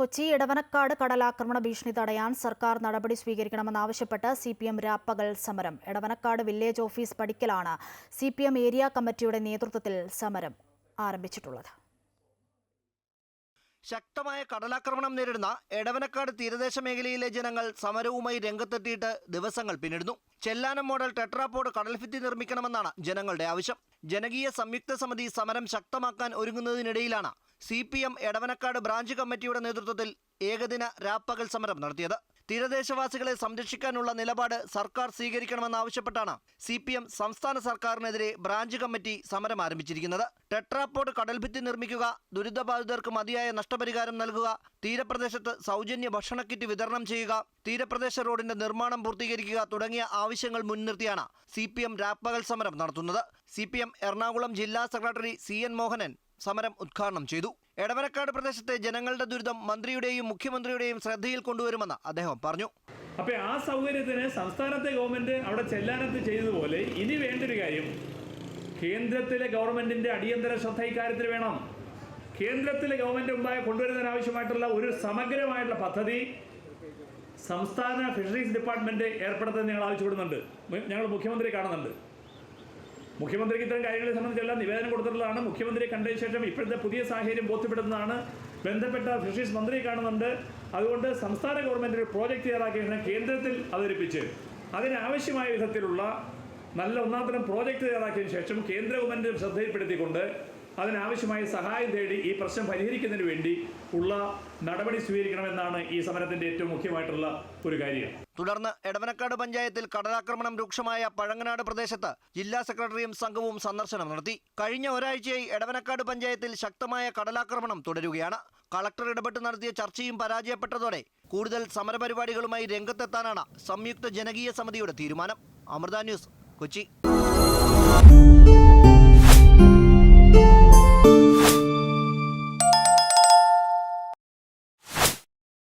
കൊച്ചി ഇടവനക്കാട് കടലാക്രമണ ഭീഷണി തടയാൻ സർക്കാർ നടപടി സ്വീകരിക്കണമെന്നാവശ്യപ്പെട്ട് സി പി എം രാപ്പകൽ സമരം. ഇടവനക്കാട് വില്ലേജ് ഓഫീസ് പടിക്കലാണ് സി പി എം ഏരിയ കമ്മിറ്റിയുടെ നേതൃത്വത്തിൽ സമരം ആരംഭിച്ചിട്ടുള്ളത്. ശക്തമായ കടലാക്രമണം നേരിടുന്ന എടവനക്കാട് തീരദേശ മേഖലയിലെ ജനങ്ങൾ സമരവുമായി രംഗത്തെത്തിയിട്ട് ദിവസങ്ങൾ പിന്നിടുന്നു. ചെല്ലാനം മോഡൽ ടെട്രാപോഡ് കടൽഭിത്തി നിർമ്മിക്കണമെന്നാണ് ജനങ്ങളുടെ ആവശ്യം. ജനകീയ സംയുക്ത സമിതി സമരം ശക്തമാക്കാൻ ഒരുങ്ങുന്നതിനിടയിലാണ് C P M Edavanakkad branch കമ്മിറ്റിയുടെ നേതൃത്വത്തിൽ ഏകദിന രാപ്പകൽ സമരം നടത്തിയത്. തീരദേശവാസികളെ സംരക്ഷിക്കാനുള്ള നിലപാട് സർക്കാർ സ്വീകരിക്കണമെന്നാവശ്യപ്പെട്ടാണ് സി പി എം സംസ്ഥാന സർക്കാരിനെതിരെ ബ്രാഞ്ച് കമ്മിറ്റി സമരം ആരംഭിച്ചിരിക്കുന്നത്. ടെട്രാപോഡ് കടൽഭിത്തി നിർമ്മിക്കുക ദുരിതബാധിതർക്ക് മതിയായ നഷ്ടപരിഹാരം നൽകുക തീരപ്രദേശത്ത് സൗജന്യ ഭക്ഷണ കിറ്റ് വിതരണം ചെയ്യുക തീരപ്രദേശ റോഡിന്റെ നിർമ്മാണം പൂർത്തീകരിക്കുക തുടങ്ങിയ ആവശ്യങ്ങൾ മുൻനിർത്തിയാണ് സി പി എം രാപ്പകൽ സമരം നടത്തുന്നത്. സി പി എം എറണാകുളം ജില്ലാ സെക്രട്ടറി സി എൻ മോഹനൻ സമരം ഉദ്ഘാടനം ചെയ്തു. എടവനക്കാട് പ്രദേശത്തെ ജനങ്ങളുടെ ദുരിതം മന്ത്രിയുടെയും മുഖ്യമന്ത്രിയുടെയും ശ്രദ്ധയിൽ കൊണ്ടുവരുമെന്ന് അദ്ദേഹം പറഞ്ഞു. അപ്പോൾ ആ സൗകര്യത്തിന് സംസ്ഥാനത്തെ ഗവൺമെന്റ് അവിടെ ചെല്ലാനത്ത് ചെയ്തതുപോലെ ഇനി വേണ്ടൊരു കാര്യം. കേന്ദ്രത്തിലെ ഗവൺമെന്റിന്റെ അടിയന്തര ശ്രദ്ധ ഇക്കാര്യത്തിൽ വേണം. കേന്ദ്രത്തിലെ ഗവൺമെന്റ് മുമ്പായി കൊണ്ടുവരുന്നതിനാവശ്യമായിട്ടുള്ള ഒരു സമഗ്രമായിട്ടുള്ള പദ്ധതി സംസ്ഥാന ഫിഷറീസ് ഡിപ്പാർട്ട്മെന്റ് ഏർപ്പെടുത്താൻ ഞങ്ങൾ ആവശ്യപ്പെടുന്നുണ്ട്. ഞങ്ങൾ മുഖ്യമന്ത്രി കാണുന്നുണ്ട്. മുഖ്യമന്ത്രിക്ക് ഇത്തരം കാര്യങ്ങളെ സംബന്ധിച്ചെല്ലാം നിവേദനം കൊടുത്തിട്ടുള്ളതാണ്. മുഖ്യമന്ത്രിയെ കണ്ടതിന് ശേഷം ഇപ്പോഴത്തെ പുതിയ സാഹചര്യം ബോധ്യപ്പെടുന്നതാണ് ബന്ധപ്പെട്ട ഫിഷറീസ് മന്ത്രി കാണുന്നുണ്ട്. അതുകൊണ്ട് സംസ്ഥാന ഗവൺമെന്റ് ഒരു പ്രോജക്റ്റ് തയ്യാറാക്കിയ കേന്ദ്രത്തിൽ അവതരിപ്പിച്ച്. അതിനാവശ്യമായ വിധത്തിലുള്ള നല്ല ഒന്നാം തരം പ്രോജക്റ്റ് തയ്യാറാക്കിയതിനു ശേഷം കേന്ദ്ര ഗവൺമെന്റ് ശ്രദ്ധയിൽപ്പെടുത്തിക്കൊണ്ട് അതിനാവശ്യമായ സഹായം തേടി ഈ പ്രശ്നം പരിഹരിക്കുന്നതിന് വേണ്ടി ഉള്ള നടപടി സ്വീകരിക്കണമെന്നാണ് ഈ സമരത്തിന്റെ ഏറ്റവും മുഖ്യമായിട്ടുള്ള ഒരു കാര്യം. തുടർന്ന് എടവനക്കാട് പഞ്ചായത്തിൽ കടലാക്രമണം രൂക്ഷമായ പഴങ്ങനാട് പ്രദേശത്ത് ജില്ലാ സെക്രട്ടറിയും സംഘവും സന്ദർശനം നടത്തി. കഴിഞ്ഞ ഒരാഴ്ചയായി എടവനക്കാട് പഞ്ചായത്തിൽ ശക്തമായ കടലാക്രമണം തുടരുകയാണ്. കളക്ടർ ഇടപെട്ട് നടത്തിയ ചർച്ചയും പരാജയപ്പെട്ടതോടെ കൂടുതൽ സമരപരിപാടികളുമായി രംഗത്തെത്താനാണ് സംയുക്ത ജനകീയ സമിതിയുടെ തീരുമാനം. അമൃത ന്യൂസ് കൊച്ചി.